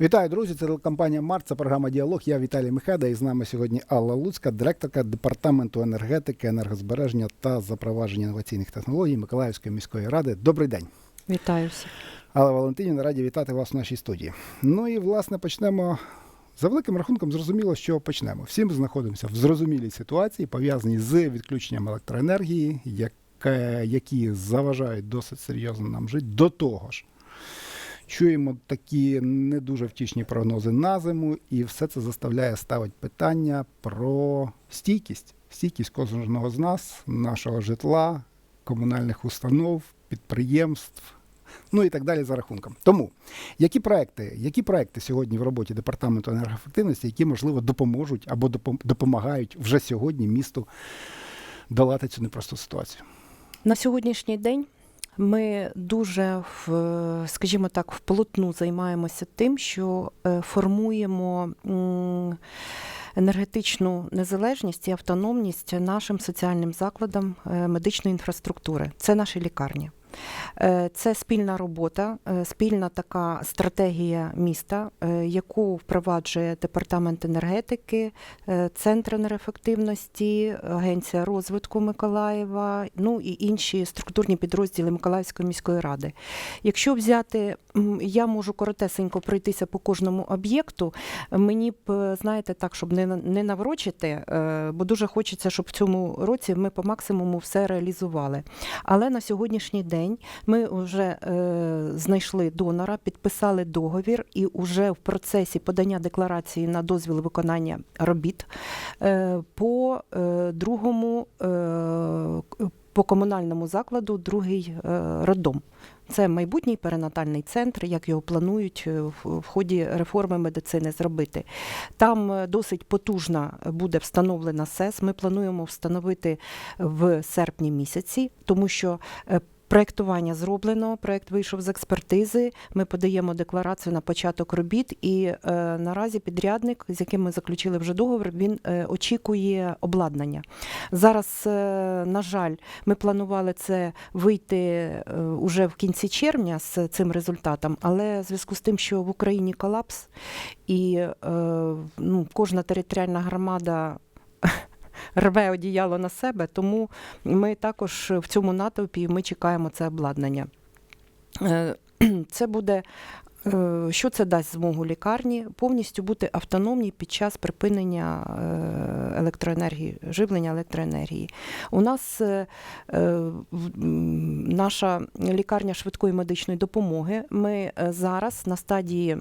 Вітаю, друзі! Це телекомпанія Март, це програма Діалог. Я Віталій Михайда і з нами сьогодні Алла Луцька, директорка департаменту енергетики, енергозбереження та запровадження інноваційних технологій Миколаївської міської ради. Добрий день. Вітаю всіх. Алла Валентинівна, раді вітати вас в нашій студії. Ну і власне почнемо. За великим рахунком, зрозуміло, що почнемо. Всі ми знаходимося в зрозумілій ситуації, пов'язаній з відключенням електроенергії, яке, які заважають досить серйозно нам жити. До того ж, чуємо такі не дуже втішні прогнози на зиму, і все це заставляє ставити питання про стійкість, стійкість кожного з нас, нашого житла, комунальних установ, підприємств. Ну і так далі за рахунком. Тому які проекти, які проекти сьогодні в роботі департаменту енергоефективності, які можливо допоможуть або допом- допомагають вже сьогодні місту долати цю непросту ситуацію? На сьогоднішній день ми дуже в, скажімо так, вплотну займаємося тим, що е, формуємо енергетичну незалежність і автономність нашим соціальним закладам е, медичної інфраструктури. Це наші лікарні. Е, Це спільна робота, е, спільна така стратегія міста, е, яку впроваджує департамент енергетики, Центр енергоефективності, Агенція розвитку Миколаєва, ну і інші структурні підрозділи Миколаївської міської ради. Якщо взяти, я можу коротесенько пройтися по кожному об'єкту. Мені б, знаєте, так, щоб не, не наврочити, бо дуже хочеться, щоб в цьому році ми по максимуму все реалізували. Але на сьогоднішній день ми вже е, знайшли донора, підписали договір і вже в процесі подання декларації на дозвіл виконання робіт е, по е, другому по комунальному закладу другий роддом. Це майбутній перинатальний центр, як його планують в ході реформи медицини зробити. Там досить потужна буде встановлена СЕС. Ми плануємо встановити в серпні місяці, тому що Проектування зроблено, проект вийшов з експертизи. Ми подаємо декларацію на початок робіт, і е, наразі підрядник, з яким ми заключили вже договір, він е, очікує обладнання. Зараз, е, на жаль, ми планували це вийти е, уже в кінці червня з цим результатом, але в зв'язку з тим, що в Україні колапс, і е, ну, кожна територіальна громада. Рве одіяло на себе, тому ми також в цьому натовпі ми чекаємо це обладнання. Е, Це буде, е, що це дасть змогу лікарні повністю бути автономній під час припинення е, електроенергії, живлення електроенергії. У нас наша лікарня швидкої медичної допомоги. Ми зараз на стадії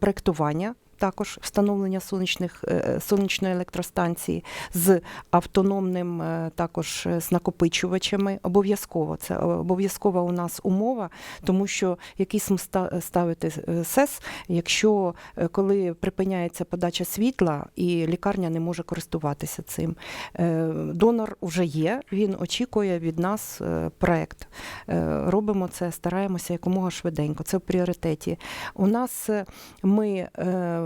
проектування. Також встановлення сонячних е, сонячної електростанції з автономним е, також е, з накопичувачами. Обов'язково це обов'язкова у нас умова, тому що який смисл ставити е, СЕС, якщо е, коли припиняється подача світла і лікарня не може користуватися цим. Е, Донор вже є, він очікує від нас е, проект. Е, Робимо це, стараємося якомога швиденько. Це в пріоритеті. У нас е, ми е,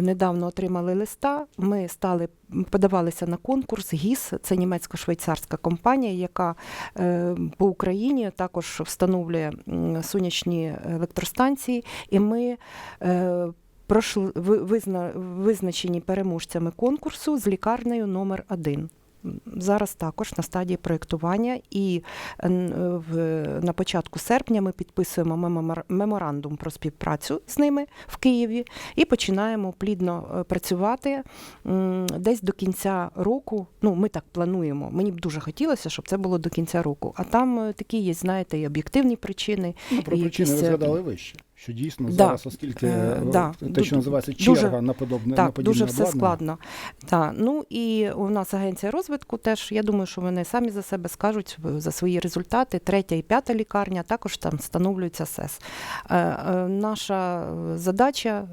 недавно отримали листа. Ми стали подавалися на конкурс ГІС, це німецько-швейцарська компанія, яка е, по Україні також встановлює сонячні електростанції, і ми. е, Пройшли визна, визначені переможцями конкурсу з лікарнею номер 1 Зараз також на стадії проєктування, і е, в, на початку серпня ми підписуємо меморандум про співпрацю з ними в Києві і починаємо плідно е, працювати десь до кінця року. Ну, ми так плануємо. Мені б дуже хотілося, щоб це було до кінця року. А там е, такі є, знаєте, і об'єктивні причини. Ну, про І причини якісь, е, згадали вище. Що дійсно Да. зараз, оскільки Е, е, да. те, що називається дуже- черга на подобне на Так, подібне дуже все обладнання. складно. Так, ну і у нас агенція розвитку теж. Я думаю, що вони самі за себе скажуть за свої результати. Третя і п'ята лікарня також там встановлюється СЕС. Е, е, наша задача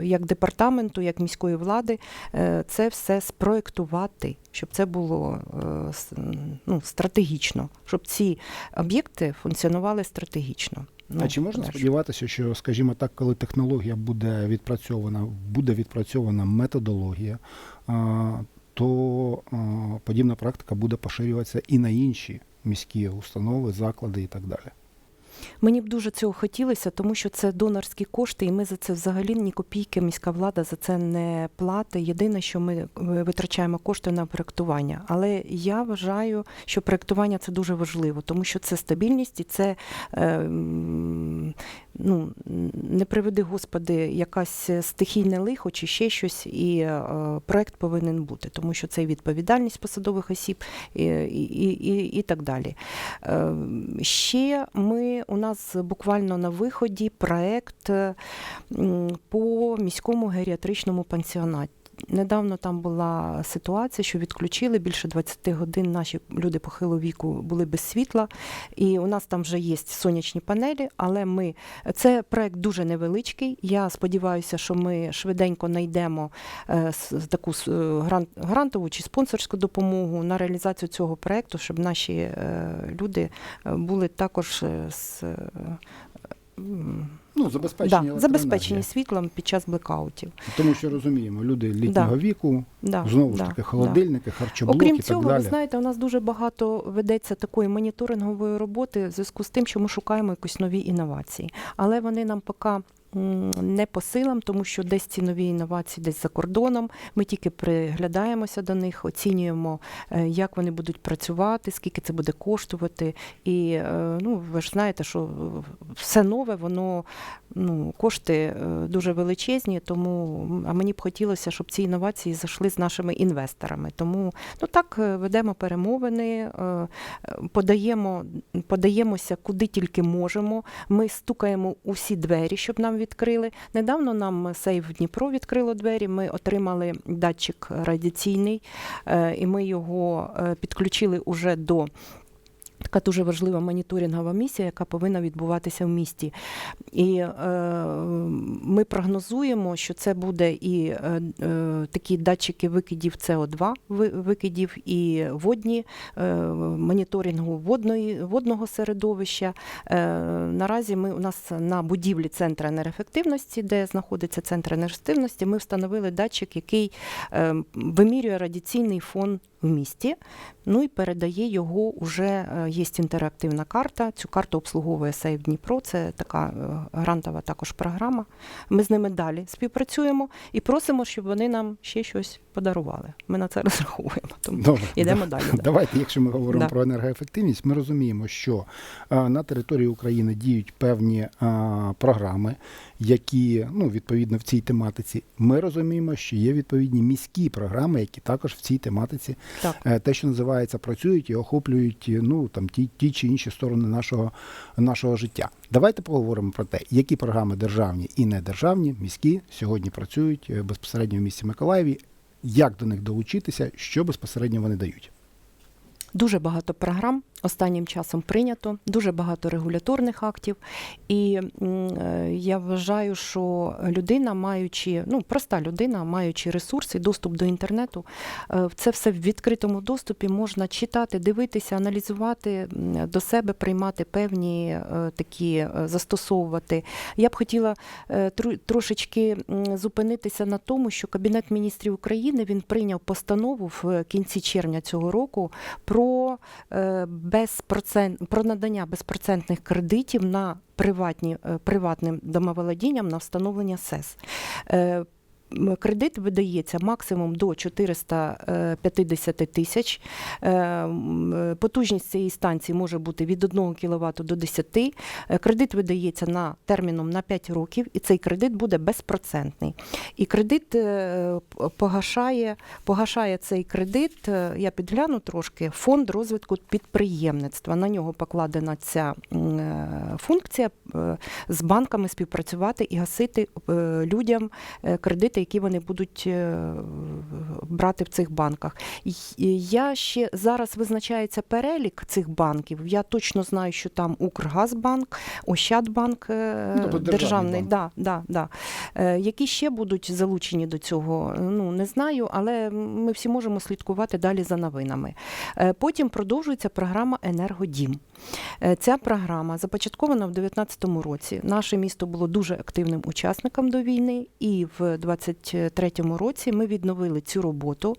е, як департаменту, як міської влади, е, це все спроектувати, щоб це було е, ну, стратегічно, щоб ці об'єкти функціонували стратегічно. Ну, а чи можна подальше. сподіватися, що, скажімо так, коли технологія буде відпрацьована, буде відпрацьована методологія, то подібна практика буде поширюватися і на інші міські установи, заклади і так далі? Мені б дуже цього хотілося, тому що це донорські кошти, і ми за це взагалі ні копійки міська влада за це не платить. Єдине, що ми е, витрачаємо кошти на проектування. Але я вважаю, що проектування це дуже важливо, тому що це стабільність і це е, ну, не приведи, Господи, якась стихійне лихо чи ще щось, і е, проект повинен бути, тому що це і відповідальність посадових осіб і, і, і, і так далі. Ще ми у нас буквально на виході проект по міському геріатричному пансіонаті. Недавно там була ситуація, що відключили більше 20 годин. Наші люди похилого віку були без світла, і у нас там вже є сонячні панелі. Але ми це проект дуже невеличкий. Я сподіваюся, що ми швиденько знайдемо е, таку е, грант, грантову чи спонсорську допомогу на реалізацію цього проекту, щоб наші е, люди були також з. Ну, забезпечення Да, забезпечені світлом під час блекаутів. Тому що розуміємо, люди літнього Да. віку, Да, знову ж да, таки, да. холодильники, харчоблоки Окрім і так цього, ви знаєте, у нас дуже багато ведеться такої моніторингової роботи в зв'язку з тим, що ми шукаємо якісь нові інновації. Але вони нам поки не по силам, тому що десь ці нові інновації десь за кордоном. Ми тільки приглядаємося до них, оцінюємо, е, як вони будуть працювати, скільки це буде коштувати. І е, ну, ви ж знаєте, що все нове, воно ну, кошти е, дуже величезні, тому а мені б хотілося, щоб ці інновації зайшли з нашими інвесторами. Тому ну так ведемо перемовини, подаємо, подаємося куди тільки можемо. Ми стукаємо усі двері, щоб нам відкрили. Недавно нам Сейф Дніпро відкрило двері. Ми отримали датчик радіаційний, е, і ми його е, підключили уже до. Така дуже важлива моніторингова місія, яка повинна відбуватися в місті. І е, ми прогнозуємо, що це буде і е, е, такі датчики викидів СО2, викидів, і водні, е, моніторингу водної, водного середовища. Е, наразі ми у нас на будівлі центру енергоефективності, де знаходиться центр енергоефективності, ми встановили датчик, який е, вимірює радіаційний фон в місті. Ну і передає його уже е, є інтерактивна карта. Цю карту обслуговує Сейф Дніпро. Це така е, грантова також програма. Ми з ними далі співпрацюємо і просимо, щоб вони нам ще щось подарували. Ми на це розраховуємо. Тому Добре. йдемо далі. да. Давайте, якщо ми говоримо Да. про енергоефективність, ми розуміємо, що а, на території України діють певні а, програми, які ну, відповідно в цій тематиці. Ми розуміємо, що є відповідні міські програми, які також в цій тематиці Так. е, те, що називається, працюють і охоплюють е, ну там ті, ті чи інші сторони нашого, нашого життя. Давайте поговоримо про те, які програми державні і недержавні, міські сьогодні працюють е, безпосередньо в місті Миколаєві. Як до них долучитися, що безпосередньо вони дають? Дуже багато програм останнім часом прийнято, дуже багато регуляторних актів. І е, я вважаю, що людина, маючи, ну проста людина, маючи ресурси, доступ до інтернету, е, це все в відкритому доступі можна читати, дивитися, аналізувати до себе, приймати певні е, такі застосовувати. Я б хотіла трошечки зупинитися на тому, що Кабінет міністрів України він прийняв постанову в кінці червня цього року про, е, безпроцент, про надання безпроцентних кредитів на приватні, е, приватним домоволодінням на встановлення СЕС. Е, Кредит видається максимум до 450 тисяч. Е, е, Потужність цієї станції може бути від 1 кВт до 10. Е, Кредит видається на терміном на 5 років, і цей кредит буде безпроцентний. І кредит е, погашає, погашає цей кредит. е, Я підгляну трошки фонд розвитку підприємництва. На нього покладена ця е, функція е, з банками співпрацювати і гасити е, людям е, кредити, які вони будуть е, брати в цих банках. Я ще зараз визначається перелік цих банків. Я точно знаю, що там Укргазбанк, Ощадбанк е, Ну, тобто державний банк. Да, да, да. Е, Які ще будуть залучені до цього, ну не знаю, але ми всі можемо слідкувати далі за новинами. Потім продовжується програма Енергодім. Е, Ця програма започаткована в 2019 році. Наше місто було дуже активним учасником до війни, і в 2023 році ми відновили цю роботу.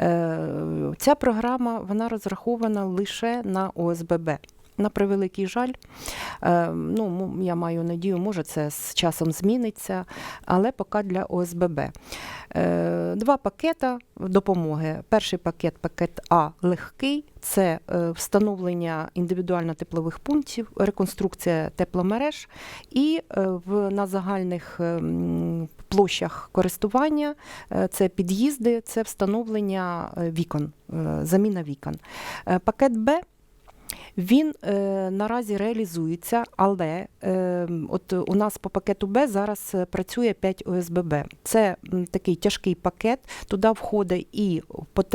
Е, Ця програма вона розрахована лише на ОСББ. На превеликий жаль, Е, ну, я маю надію, може це з часом зміниться, але поки для ОСББ. Е, Два пакета допомоги. Перший пакет, пакет А легкий, це е, встановлення індивідуально теплових пунктів, реконструкція тепломереж і в, на загальних площах користування це під'їзди, це встановлення вікон, заміна вікон. Пакет Б він е, наразі реалізується, але е, от у нас по пакету Б зараз е, працює 5 ОСББ. Це м, такий тяжкий пакет. Туди входить і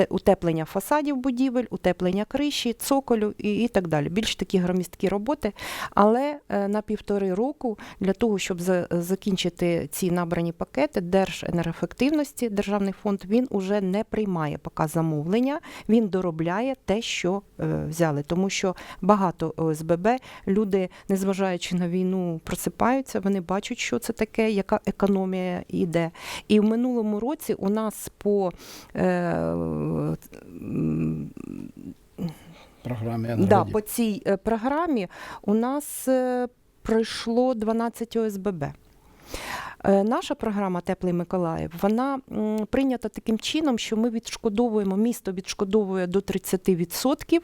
утеплення фасадів будівель, утеплення криші, цоколю і, і так далі. Більш такі громісткі роботи. Але е, на півтори року для того, щоб за- закінчити ці набрані пакети, Держенергоефективності, Державний фонд він уже не приймає поки замовлення, він доробляє те, що е, взяли. Тому що багато ОСББ люди, незважаючи на війну, просипаються, вони бачать, що це таке, яка економія йде. І в минулому році у нас по е, Програмі Да, по цій е, програмі у нас е, пройшло 12 ОСББ. Е, Наша програма Теплий Миколаїв вона прийнята таким чином, що ми відшкодовуємо, місто відшкодовує до 30%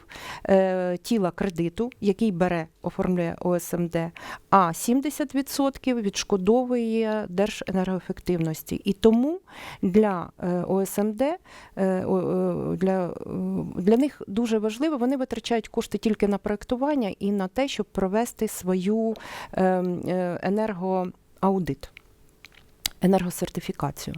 е, тіла кредиту, який бере, оформлює ОСМД, а 70% відшкодовує Держенергоефективності. І тому для е, ОСМД для, для них дуже важливо, вони витрачають кошти тільки на проектування і на те, щоб провести свою е, е, енергоаудит, енергосертифікацію.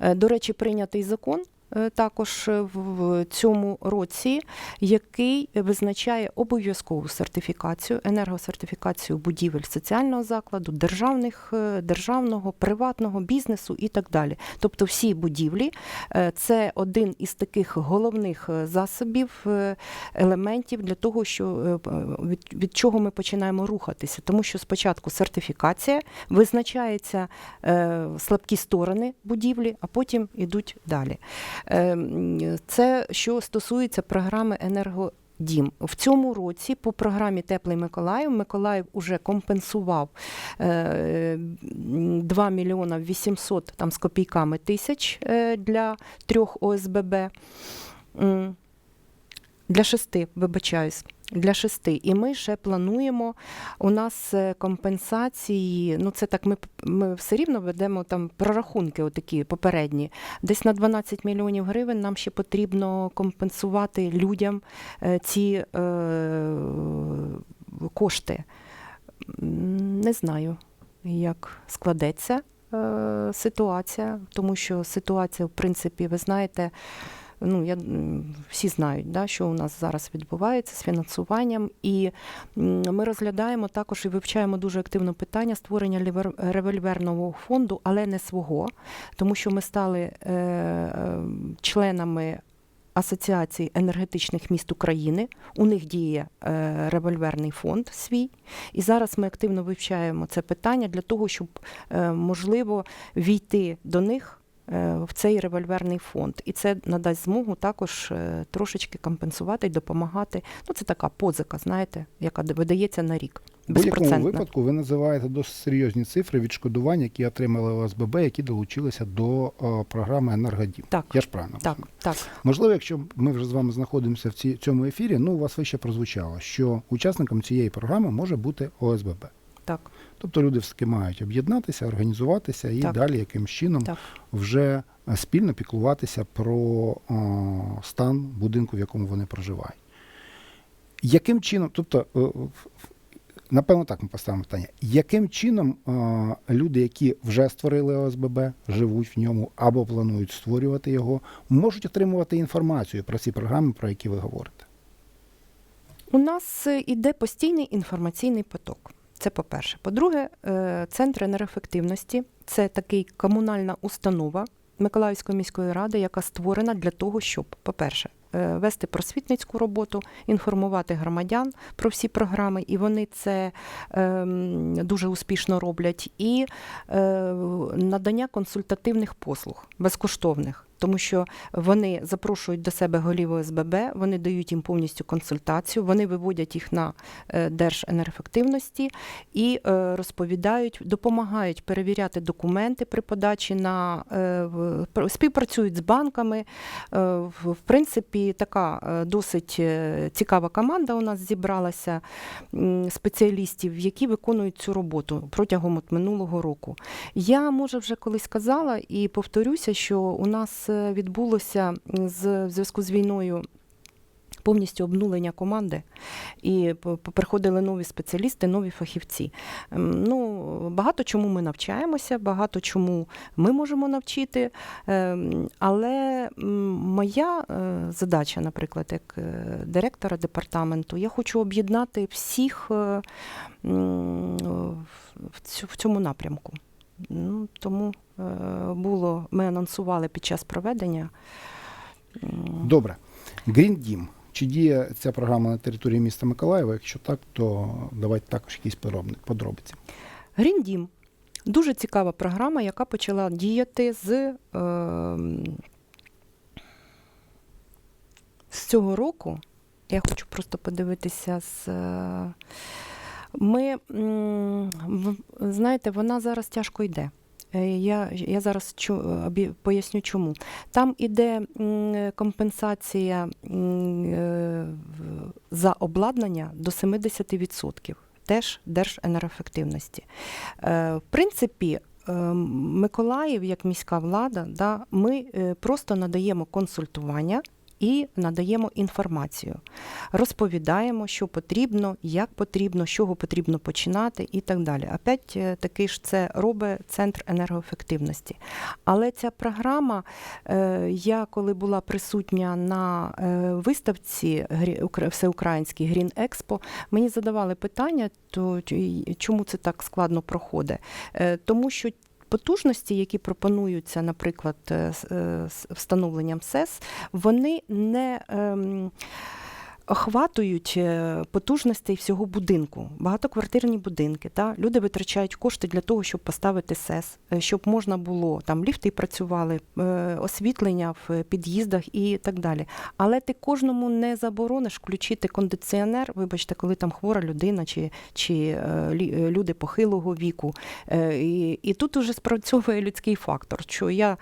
Е, До речі, прийнятий закон. Е, Також е, в цьому році, який визначає обов'язкову сертифікацію, енергосертифікацію будівель соціального закладу, державних, е, державного, приватного бізнесу і так далі. Тобто всі будівлі це один із таких головних засобів, елементів для того, що від, від чого ми починаємо рухатися. Тому що спочатку сертифікація визначається слабкі сторони будівлі, а потім йдуть далі. Е, Це що стосується програми енерго. Дім в цьому році по програмі Теплий Миколаїв Миколаїв уже компенсував е, 2 мільйона 800 там з копійками тисяч е, для трьох ОСББ. Для шести, вибачаюсь, для шести. І ми ще плануємо. У нас е, компенсації, ну це так, ми, ми все рівно ведемо там прорахунки, отакі попередні. Десь на 12 мільйонів гривень нам ще потрібно компенсувати людям е, ці е, кошти. Не знаю, як складеться е, ситуація, тому що ситуація, в принципі, ви знаєте, ну я всі знають, да, що у нас зараз відбувається з фінансуванням, і ми розглядаємо також і вивчаємо дуже активно питання створення револьверного фонду, але не свого, тому що ми стали е, е, членами. Асоціації енергетичних міст України. У них діє е, револьверний фонд свій, і зараз ми активно вивчаємо це питання для того, щоб е, можливо війти до них в цей револьверний фонд. І це надасть змогу також е, трошечки компенсувати і допомагати. Ну, це така позика, знаєте, яка видається на рік. В будь-якому випадку ви називаєте досить серйозні цифри відшкодувань, які отримали ОСББ, які долучилися до е, програми «Енергодім». Так. Я ж правильно Так, розумію? так. Можливо, якщо ми вже з вами знаходимося в ці, цьому ефірі, ну у вас вище прозвучало, що учасником цієї програми може бути ОСББ. Так, Тобто люди все-таки мають об'єднатися, організуватися і Так. далі якимсь чином так. вже е, спільно піклуватися про о, стан будинку, в якому вони проживають. Яким чином, тобто, е, напевно, так ми поставимо питання, яким чином е, люди, які вже створили ОСББ, живуть в ньому або планують створювати його, можуть отримувати інформацію про ці програми, про які ви говорите? У нас е, іде постійний інформаційний поток. Це по-перше. По-друге, е, центр енергоефективності це такий комунальна установа Миколаївської міської ради, яка створена для того, щоб, по-перше, е, вести просвітницьку роботу, інформувати громадян про всі програми, і вони це ем, дуже успішно роблять. І е, надання консультативних послуг безкоштовних. Тому що вони запрошують до себе голів ОСББ, вони дають їм повністю консультацію, вони виводять їх на е, Держенергоефективності і е, розповідають, допомагають перевіряти документи при подачі на е, співпрацюють з банками. В принципі, така досить цікава команда у нас зібралася спеціалістів, які виконують цю роботу протягом от минулого року. Я може вже колись казала і повторюся, що у нас відбулося з в зв'язку з війною. Повністю обнулення команди, і приходили нові спеціалісти, нові фахівці. Ем, Ну, багато чому ми навчаємося, багато чому ми можемо навчити. Ем, Але моя е, задача, наприклад, як е, директора департаменту, я хочу об'єднати всіх е, в цьому напрямку. Ну, тому е, було, ми анонсували під час проведення. Добре. Green Дім. Чи діє ця програма на території міста Миколаєва? Якщо так, то давайте також якісь подробиці. Green Дім дуже цікава програма, яка почала діяти з, е, з цього року. Я хочу просто подивитися з. Ми, знаєте, вона зараз тяжко йде. Е, Я, я зараз чу, поясню чому. Там іде компенсація е, за обладнання до 70%. Теж Держенергоефективності. Е, В принципі, Миколаїв, як міська влада, да, ми просто надаємо консультування і надаємо інформацію. Розповідаємо, що потрібно, як потрібно, з чого потрібно починати і так далі. Опять е, таки ж це робить центр енергоефективності. Але ця програма, е, я коли була присутня на е, виставці всеукраїнській Green Expo, мені задавали питання, то чому це так складно проходить. Тому що потужності, які пропонуються, наприклад, е, е, встановленням СЕС, вони не. Охватують е, потужностей всього будинку, багатоквартирні будинки. Та? Люди витрачають кошти для того, щоб поставити СЕС, е, щоб можна було там ліфти працювали, е, освітлення в під'їздах і так далі. Але ти кожному не заборониш включити кондиціонер, вибачте, коли там хвора людина чи, чи люди похилого віку. І, і тут уже спрацьовує людський фактор, що я,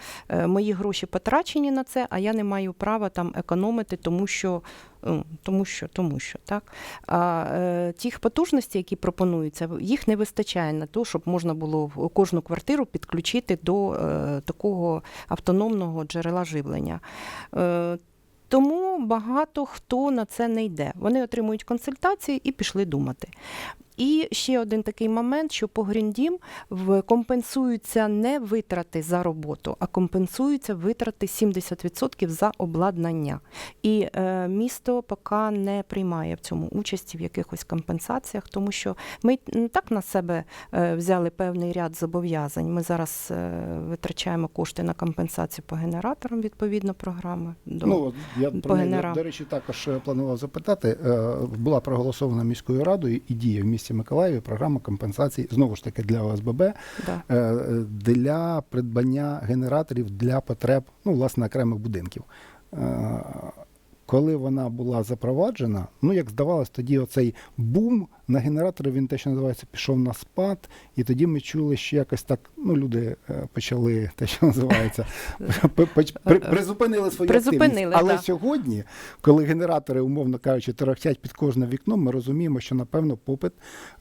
мої гроші потрачені на це, а я не маю права там економити, тому що. Тому що, тому що так. А е, тих потужностей, які пропонуються, їх не вистачає на те, щоб можна було кожну квартиру підключити до е, такого автономного джерела живлення. Е, тому багато хто на це не йде. Вони отримують консультації і пішли думати. І ще один такий момент, що по Гріндім компенсуються не витрати за роботу, а компенсуються витрати 70% за обладнання. І е, місто поки не приймає в цьому участі в якихось компенсаціях, тому що ми не так на себе е, взяли певний ряд зобов'язань. Ми зараз е, витрачаємо кошти на компенсацію по генераторам відповідно програми. До... Ну, я по про генерам. до речі, також е, планував запитати. Е, Була проголосована міською радою і діє в місті Миколаєві програма компенсації знову ж таки для ОСББ да. е, для придбання генераторів для потреб ну, власне окремих будинків. Е, Коли вона була запроваджена, ну як здавалось, тоді оцей бум на генератори, він те, що називається, пішов на спад, і тоді ми чули, що якось так, ну люди е, почали те, що називається, поч- призупинили свою активність. Але сьогодні, коли генератори, умовно кажучи, торохтять під кожне вікно, ми розуміємо, що напевно попит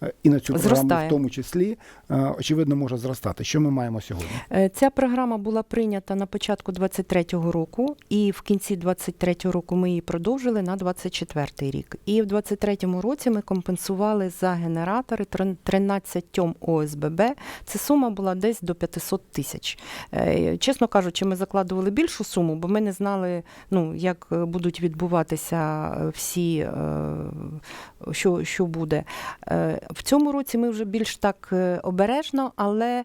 е, і на цю програму, в тому числі, е, очевидно, може зростати. Що ми маємо сьогодні? Е, Ця програма була прийнята на початку 23-го року, і в кінці 23-го року ми її продовжили на 24-й рік. І в 23-му році ми компенсували за генератори 13 ОСББ. Це сума була десь до 500 тисяч. Е, Чесно кажучи, ми закладували більшу суму, бо ми не знали, ну, як е, будуть відбуватися е, всі, що, що буде. В цьому році ми вже більш так обережно, але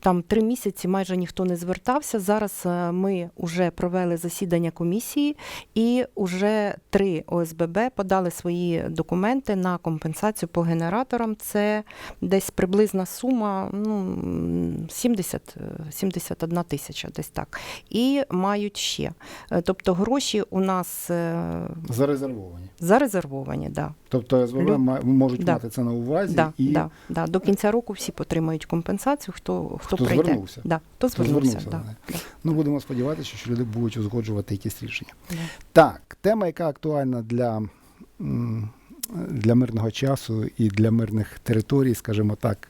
там три місяці майже ніхто не звертався. Зараз ми вже провели засідання комісії, і вже три ОСББ подали свої документи витрати на компенсацію по генераторам. Це десь приблизна сума ну, 70, е, 71 тисяча, десь так. І мають ще. Е, Тобто гроші у нас е, Зарезервовані. зарезервовані. Да. Тобто СВВ Лю- можуть Да. мати це на увазі Да, і да, да. До кінця року всі отримають компенсацію, хто, хто, Хто прийде. звернувся. Да, хто Хто звернувся. звернувся да, да, ну, будемо сподіватися, що люди будуть узгоджувати якісь рішення. да. Так, тема, яка актуальна для, для мирного часу і для мирних територій, скажімо так,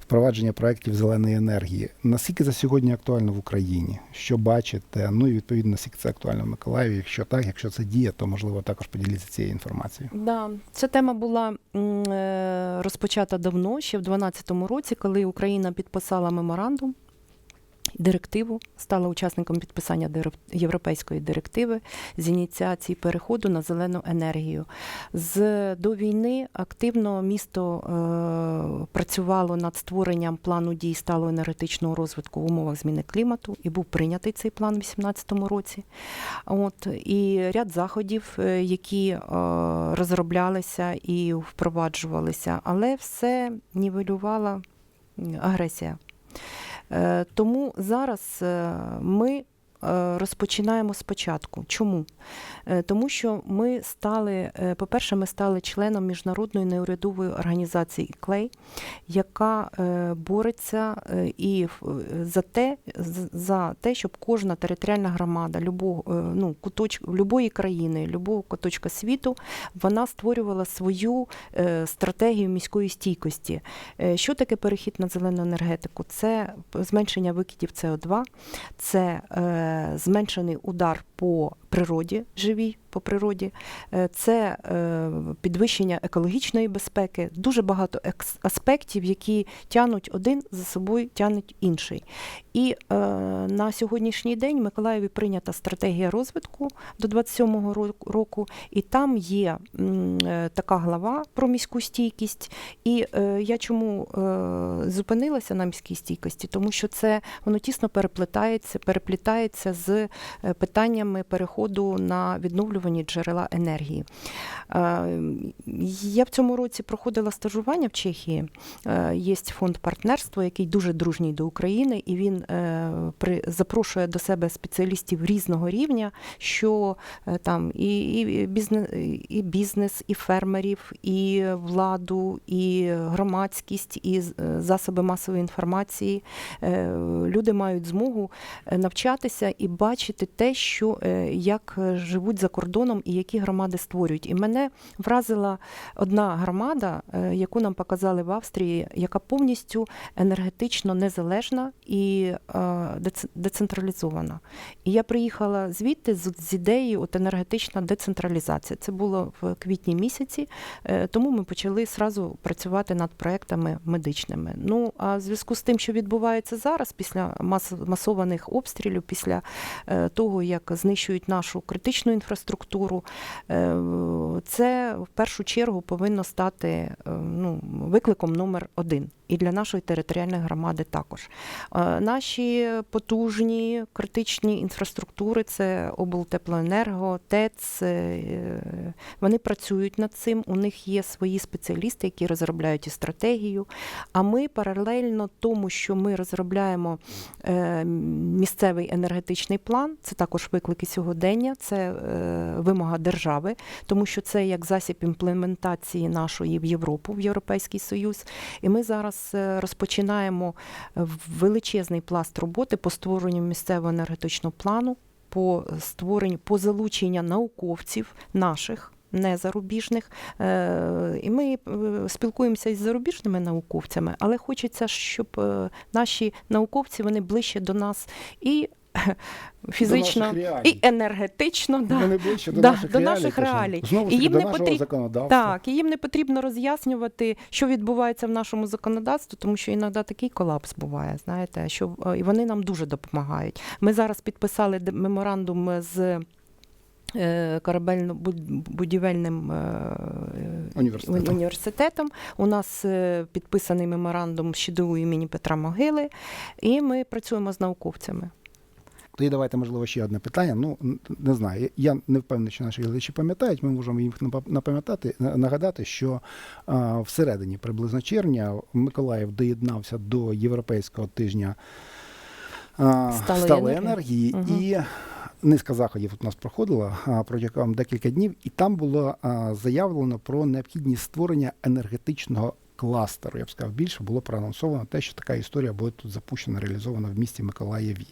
впровадження проєктів зеленої енергії. Наскільки це сьогодні актуально в Україні? Що бачите? Ну і відповідно, наскільки це актуально в Миколаєві. Якщо так, якщо це діє, то можливо також поділіться цією інформацією. Да, ця тема була е, розпочата давно, ще в 2012 році, коли Україна підписала меморандум. Директиву стала учасником підписання європейської директиви з ініціації переходу на зелену енергію. З до війни активно місто е, працювало над створенням плану дій сталого енергетичного розвитку в умовах зміни клімату, і був прийнятий цей план у 2018 році. От і ряд заходів, е, які е, розроблялися і впроваджувалися, але все нівелювала агресія. Е, Тому зараз е, ми розпочинаємо спочатку. Чому? Е, Тому що ми стали, е, по-перше, ми стали членом міжнародної неурядової організації «Клей», яка е, бореться е, і за те, за те, щоб кожна територіальна громада любого, е, ну, куточ, любої країни, любого куточка світу, вона створювала свою е, стратегію міської стійкості. Е, Що таке перехід на зелену енергетику? Це зменшення викидів СО2, це е, зменшений удар по природі, живій по природі, е, це е, підвищення екологічної безпеки, дуже багато аспектів, які тянуть один за собою, тянуть інший. І е, на сьогоднішній день в Миколаєві прийнята стратегія розвитку до 27-го року, і там є така глава про міську стійкість. І я чому зупинилася на міській стійкості? Тому що це воно тісно переплетається, переплітається з питаннями переходу на відновлювані джерела енергії. Е, Я в цьому році проходила стажування в Чехії. Е, Є фонд партнерства, який дуже дружній до України, і він е, запрошує до себе спеціалістів різного рівня, що там і, і, бізнес, і бізнес, і фермерів, і владу, і громадськість, і засоби масової інформації. Люди мають змогу навчатися і бачити те, що як е, живуть за кордоном і які громади створюють. І мене вразила одна громада, е, яку нам показали в Австрії, яка повністю енергетично незалежна і е, децентралізована. І я приїхала звідти з, ідеєю от енергетична децентралізація. Це було в квітні місяці, тому ми почали сразу працювати над проектами медичними. Ну а в зв'язку з тим, що відбувається зараз, після мас, масованих обстрілів, після того, як знищують нашу критичну інфраструктуру, е, це в першу чергу повинно стати е, ну, викликом номер один. І для нашої територіальної громади також. Е, Наші потужні критичні інфраструктури це облтеплоенерго, ТЕЦ. е, Вони працюють над цим. У них є свої спеціалісти, які розробляють і стратегію. А ми паралельно тому, що ми розробляємо е, місцевий енергетичний план, це також виклики сьогодення, це вимога держави, тому що це як засіб імплементації нашої в Європу, в Європейський Союз. І ми зараз е, розпочинаємо е, величезний пласт роботи по створенню місцевого енергетичного плану, по створенню, по залученню науковців наших. Не зарубіжних, Е, і ми спілкуємося із зарубіжними науковцями, але хочеться, щоб наші науковці вони ближче до нас і фізично, і енергетично. Да. Вони ближче до Да, наших до наших реалій. Знову ж І їм до не нашого потріб- законодавства. Так, і їм не потрібно роз'яснювати, що відбувається в нашому законодавстві, тому що іноді такий колапс буває. Знаєте, що е, і вони нам дуже допомагають. Ми зараз підписали меморандум з. е, Корабельно-будівельним е, Університетом. університетом. У нас підписаний меморандум з ЩДУ імені Петра Могили, і ми працюємо з науковцями. Тоді давайте, можливо, ще одне питання. Ну, не знаю. Я не впевнений, що наші глядачі пам'ятають. Ми можемо їм напа- напам'ятати, нагадати, що а, всередині приблизно червня Миколаїв доєднався до Європейського тижня а, Сталої енергії. енергії. І низка заходів у нас проходила протягом декілька днів, і там було а, заявлено про необхідність створення енергетичного кластеру. Я б сказав, більше було проанонсовано те, що така історія буде тут запущена, реалізована в місті Миколаєві.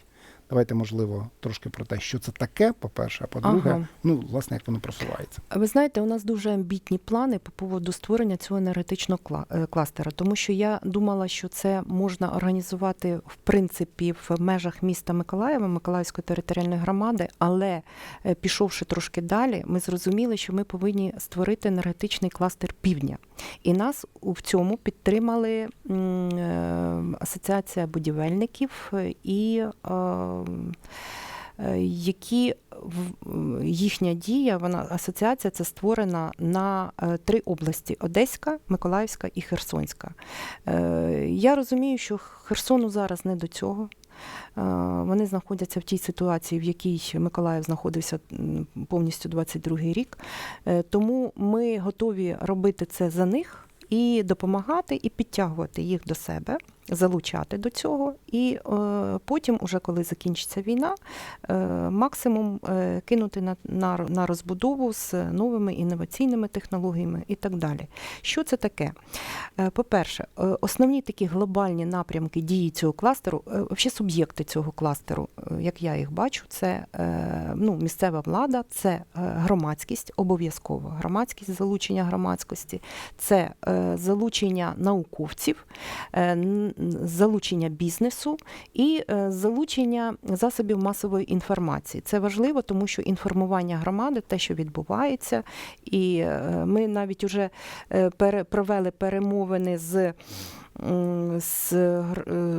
Давайте, можливо, трошки про те, що це таке, по-перше, а по-друге, Ага. ну, власне, як воно просувається. Ви знаєте, у нас дуже амбітні плани по поводу створення цього енергетичного е, кластера, тому що я думала, що це можна організувати в принципі в межах міста Миколаєва, Миколаївської територіальної громади, але е, пішовши трошки далі, ми зрозуміли, що ми повинні створити енергетичний кластер півдня. І нас в цьому підтримали е, асоціація будівельників і які їхня дія, вона асоціація це створена на е, три області: Одеська, Миколаївська і Херсонська. Е, Я розумію, що Херсону зараз не до цього. Е, Вони знаходяться в тій ситуації, в якій Миколаїв знаходився повністю 22-й рік. Е, Тому ми готові робити це за них і допомагати, і підтягувати їх до себе, залучати до цього. І е, потім, уже коли закінчиться війна, е, максимум е, кинути на, на, на розбудову з новими інноваційними технологіями і так далі. Що це таке? Е, По-перше, е, основні такі глобальні напрямки дії цього кластеру, е, взагалі суб'єкти цього кластеру, е, як я їх бачу, це е, ну, місцева влада, це е, громадськість, обов'язково громадськість, залучення громадськості, це е, залучення науковців, е, залучення бізнесу і е, залучення засобів масової інформації. Це важливо, тому що інформування громади, те, що відбувається, і е, ми навіть вже пере, провели перемовини з. З е,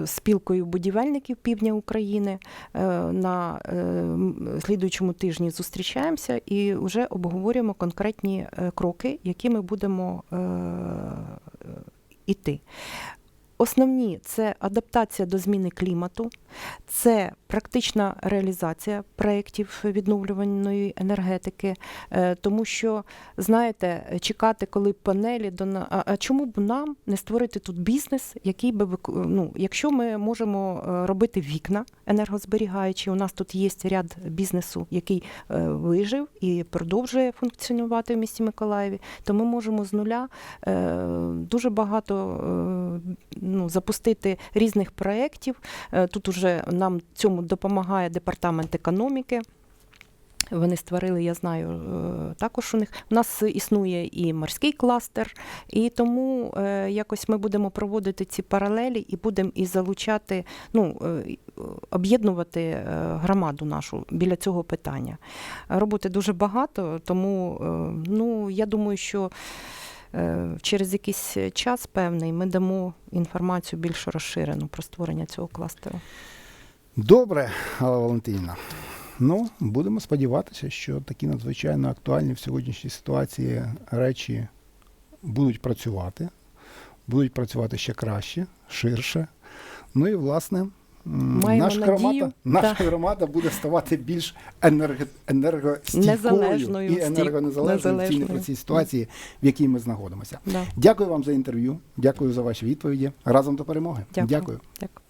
спілкою будівельників півдня України е, на е, слідуючому тижні зустрічаємося і вже обговорюємо конкретні е, кроки, які ми будемо е, е, іти. Основні це адаптація до зміни клімату, це практична реалізація проєктів відновлюваної енергетики, е, тому що, знаєте, чекати, коли панелі до на- а, чому б нам не створити тут бізнес, який би ну, якщо ми можемо е, робити вікна енергозберігаючі, у нас тут є ряд бізнесу, який е, вижив і продовжує функціонувати в місті Миколаєві, то ми можемо з нуля дуже багато ну, запустити різних проєктів. Тут уже нам цьому допомагає департамент економіки. Вони створили, я знаю, е, також у них. У нас існує і морський кластер, і тому е, якось ми будемо проводити ці паралелі і будемо і залучати, ну, е, об'єднувати громаду нашу біля цього питання. Роботи дуже багато, тому ну, я думаю, що через якийсь час певний ми дамо інформацію більш розширену про створення цього кластеру. Добре, Алла Валентинівна. Ну, будемо сподіватися, що такі надзвичайно актуальні в сьогоднішній ситуації речі будуть працювати, будуть працювати ще краще, ширше. Ну і власне. Маємо наша надію, громада, наша так. громада буде ставати більш енерго, енергостійкою і енергонезалежною цій незалежною. непростій ситуації, в якій ми знаходимося. Да. Дякую вам за інтерв'ю. Дякую за ваші відповіді. Разом до перемоги. Дякую. Дякую.